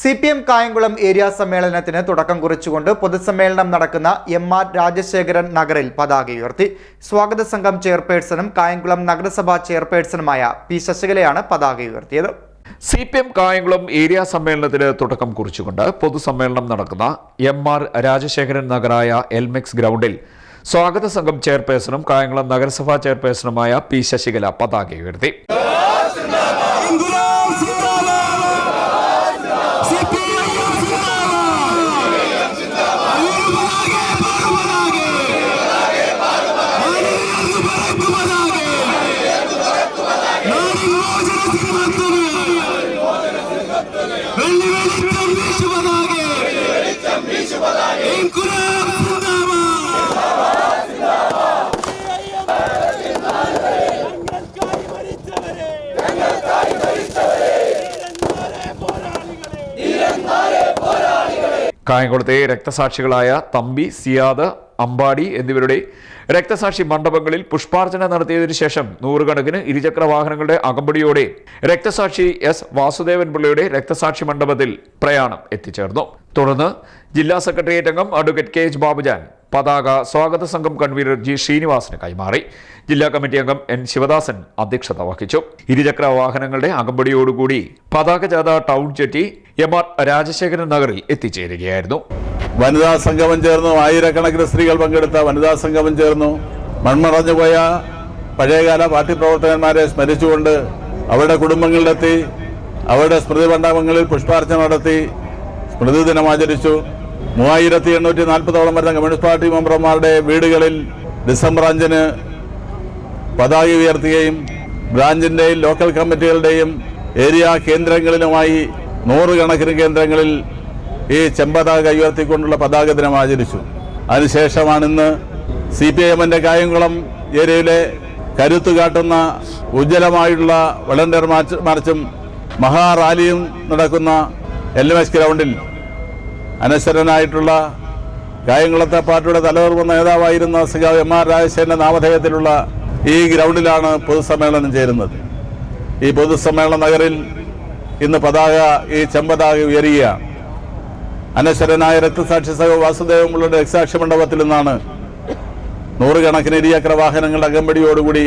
C P M Kayamkulam area സമ്മേളനത്തിന് തുടക്കം കുറിച്ചുകൊണ്ട് പൊതുസമ്മേളനം നടക്കുന്ന എം ആർ രാജശേഖരൻ നഗറിൽ പതാക ഉയർത്തി. സ്വാഗത സംഘം ചെയർപേഴ്സണും കായംകുളം നഗരസഭാ ചെയർപേഴ്സണുമായ പി ശശികലയാണ് പതാക ഉയർത്തിയത്. C P M Kayamkulam area സമ്മേളനത്തിന് തുടക്കം കുറിച്ചുകൊണ്ട് പൊതുസമ്മേളനം നടക്കുന്ന എം ആർ രാജശേഖരൻ നഗറായ എൽമെക്സ് ഗ്രൗണ്ടിൽ സ്വാഗത സംഘം ചെയർപേഴ്സണും കായംകുളം നഗരസഭാ ചെയർപേഴ്സണുമായ പി ശശികല പതാക ഉയർത്തി. കായംകുളത്തെ രക്തസാക്ഷികളായ തമ്പി സിയാദ് അമ്പാടി എന്നിവരുടെ രക്തസാക്ഷി മണ്ഡപങ്ങളിൽ പുഷ്പാർച്ചന നടത്തിയതിനു ശേഷം നൂറുകണക്കിന് ഇരുചക്ര വാഹനങ്ങളുടെ അകമ്പടിയോടെ രക്തസാക്ഷി എസ് വാസുദേവൻ പിള്ളയുടെ രക്തസാക്ഷി മണ്ഡപത്തിൽ പ്രയാണം എത്തിച്ചേർന്നു. തുടർന്ന് ജില്ലാ സെക്രട്ടേറിയറ്റ് അംഗം അഡ്വക്കേറ്റ് കെ എച്ച് ബാബുജാൻ പതാക സ്വാഗത സംഘം കൺവീനർ ജി ശ്രീനിവാസന് കൈമാറി. ജില്ലാ കമ്മിറ്റി അംഗം എൻ ശിവദാസൻ അധ്യക്ഷത വഹിച്ചു. ഇരുചക്ര വാഹനങ്ങളുടെ അകമ്പടിയോടുകൂടി പതാക ജാഥ ടൗൺ ചെറ്റി എം ആർ രാജശേഖരൻ നഗറിൽ എത്തിച്ചേരുകയായിരുന്നു. വനിതാ സംഗമം ചേർന്നു. ആയിരക്കണക്കിന് സ്ത്രീകൾ പങ്കെടുത്ത വനിതാ സംഗമം ചേർന്നു. മൺമറഞ്ഞുപോയ പഴയകാല പാർട്ടി പ്രവർത്തകന്മാരെ സ്മരിച്ചുകൊണ്ട് അവരുടെ കുടുംബങ്ങളിലെത്തി അവരുടെ സ്മൃതി മണ്ഡപങ്ങളിൽ പുഷ്പാർച്ചന നടത്തി സ്മൃതി ദിനം ആചരിച്ചു മൂവായിരത്തി എണ്ണൂറ്റി നാൽപ്പതോളം വരുന്ന കമ്മ്യൂണിസ്റ്റ് പാർട്ടി മെമ്പർമാരുടെ വീടുകളിൽ ഡിസംബർ അഞ്ചിന് പതാക ഉയർത്തുകയും ബ്രാഞ്ചിന്റെയും ലോക്കൽ കമ്മിറ്റികളുടെയും ഏരിയ കേന്ദ്രങ്ങളിലുമായി നൂറുകണക്കിന് കേന്ദ്രങ്ങളിൽ ഈ ചെമ്പതാക ഉയർത്തിക്കൊണ്ടുള്ള പതാക ദിനം ആചരിച്ചു. അതിനുശേഷമാണ് ഇന്ന് സി പി ഐ എമ്മിന്റെ കായംകുളം ഏരിയയിലെ കരുത്തു കാട്ടുന്ന ഉജ്ജ്വലമായിട്ടുള്ള വളണ്ടിയർ മാർച്ചും മഹാറാലിയും നടക്കുന്ന എൽ എം എസ് ഗ്രൗണ്ടിൽ അനശ്വരനായിട്ടുള്ള കായംകുളത്തെ പാർട്ടിയുടെ തലവർമ്മ നേതാവായിരുന്ന സഖാവ് എം ആർ രാജശേഖരന്റെ നാമധേയത്തിലുള്ള ഈ ഗ്രൗണ്ടിലാണ് പൊതുസമ്മേളനം ചേരുന്നത്. ഈ പൊതുസമ്മേളന നഗറിൽ ഇന്ന് പതാക ഈ ചെമ്പതാക ഉയരുകയാണ്. അനശ്വരനായ രക്തസാക്ഷി സഹ വാസുദേവമുള്ള രക്തസാക്ഷി മണ്ഡപത്തിൽ നിന്നാണ് നൂറുകണക്കിന് ഇരുചക്ര വാഹനങ്ങളുടെ അകമ്പടിയോടുകൂടി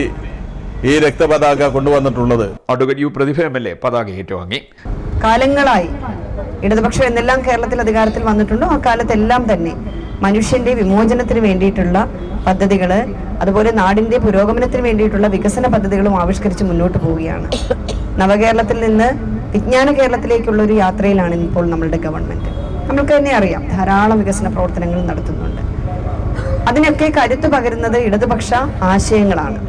ഈ രക്തപതാക കൊണ്ടുവന്നിട്ടുള്ളത്. പ്രതിഭ എം എൽ എ പതാക ഏറ്റുവാങ്ങി. കാലങ്ങളായി. ഇടതുപക്ഷം എന്നെല്ലാം കേരളത്തിൽ അധികാരത്തിൽ വന്നിട്ടുണ്ടോ? ആ കാലത്തെല്ലാം തന്നെ മനുഷ്യന്റെ വിമോചനത്തിന് വേണ്ടിയിട്ടുള്ള പദ്ധതികൾ അതുപോലെ നാടിന്റെ പുരോഗമനത്തിന് വേണ്ടിയിട്ടുള്ള വികസന പദ്ധതികളും ആവിഷ്കരിച്ച് മുന്നോട്ട് പോവുകയാണ്. നവകേരളത്തിൽ നിന്ന് വിജ്ഞാന കേരളത്തിലേക്കുള്ള ഒരു യാത്രയിലാണ് ഇപ്പോൾ നമ്മളുടെ ഗവൺമെന്റ്. നമ്മൾക്ക് തന്നെ അറിയാം ധാരാളം വികസന പ്രവർത്തനങ്ങൾ നടത്തുന്നുണ്ട്. അതിനൊക്കെ കരുത്തു പകരുന്നത് ഇടതുപക്ഷ ആശയങ്ങളാണ്.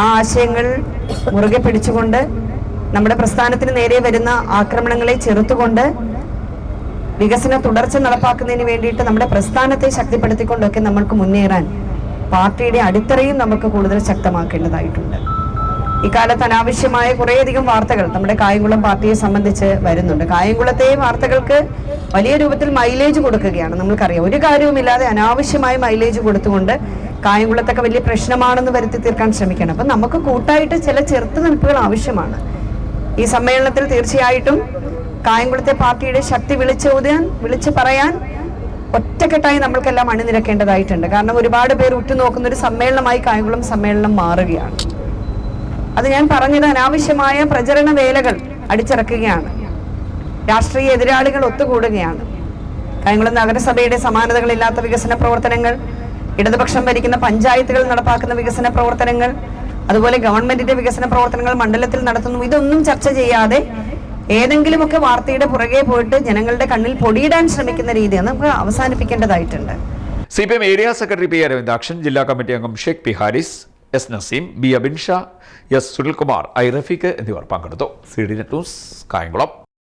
ആ ആശയങ്ങൾ മുറുകെ പിടിച്ചുകൊണ്ട് നമ്മുടെ പ്രസ്ഥാനത്തിന് നേരെ വരുന്ന ആക്രമണങ്ങളെ ചെറുത്തുകൊണ്ട് വികസന തുടർച്ച നടപ്പാക്കുന്നതിന് വേണ്ടിയിട്ട് നമ്മുടെ പ്രസ്ഥാനത്തെ ശക്തിപ്പെടുത്തിക്കൊണ്ടൊക്കെ നമ്മൾക്ക് മുന്നേറാൻ പാർട്ടിയുടെ അടിത്തറയും നമുക്ക് കൂടുതൽ ശക്തമാക്കേണ്ടതായിട്ടുണ്ട്. ഇക്കാലത്ത് അനാവശ്യമായ കുറേയധികം വാർത്തകൾ നമ്മുടെ കായംകുളം പാർട്ടിയെ സംബന്ധിച്ച് വരുന്നുണ്ട്. കായംകുളത്തെ വാർത്തകൾക്ക് വലിയ രൂപത്തിൽ മൈലേജ് കൊടുക്കുകയാണ്. നമ്മൾക്കറിയാം. ഒരു കാര്യവുമില്ലാതെ അനാവശ്യമായ മൈലേജ് കൊടുത്തുകൊണ്ട് കായംകുളത്തൊക്കെ വലിയ പ്രശ്നമാണെന്ന് വരുത്തി തീർക്കാൻ ശ്രമിക്കണം. അപ്പം നമുക്ക് കൂട്ടായിട്ട് ചില ചെറുത്തുനിൽപ്പുകൾ ആവശ്യമാണ്. ഈ സമ്മേളനത്തിൽ തീർച്ചയായിട്ടും കായംകുളത്തെ പാർട്ടിയുടെ ശക്തി വിളിച്ചോതാൻ വിളിച്ചു പറയാൻ ഒറ്റക്കെട്ടായി നമ്മൾക്കെല്ലാം അണിനിരക്കേണ്ടതായിട്ടുണ്ട്. കാരണം ഒരുപാട് പേർ ഉറ്റുനോക്കുന്ന ഒരു സമ്മേളനമായി കായംകുളം സമ്മേളനം മാറുകയാണ്. അത് ഞാൻ പറഞ്ഞത് അനാവശ്യമായ പ്രചരണ വേലകൾ അടിച്ചിറക്കുകയാണ്. രാഷ്ട്രീയ എതിരാളികൾ ഒത്തുകൂടുകയാണ്. കായംകുളം നഗരസഭയുടെ സമാനതകളില്ലാത്ത വികസന പ്രവർത്തനങ്ങൾ ഇടതുപക്ഷം ഭരിക്കുന്ന പഞ്ചായത്തുകൾ നടപ്പാക്കുന്ന വികസന പ്രവർത്തനങ്ങൾ അതുപോലെ ഗവൺമെന്റിന്റെ വികസന പ്രവർത്തനങ്ങൾ മണ്ഡലത്തിൽ നടത്തുന്നു. ഇതൊന്നും ചർച്ച ചെയ്യാതെ ഏതെങ്കിലുമൊക്കെ വാർത്തയുടെ പുറകെ പോയിട്ട് ജനങ്ങളുടെ കണ്ണിൽ പൊടിയിടാൻ ശ്രമിക്കുന്ന രീതിയാണ് നമുക്ക് അവസാനിപ്പിക്കേണ്ടതായിട്ടുണ്ട്. C P M area secretary P Aravindakshan ജില്ലാ കമ്മിറ്റി അംഗം Sheikh P Haris S Naseem B Abin Shah S Sunilkumar I Rafeeq എന്നിവർ പങ്കെടുത്തു. C D news Kayamkulam.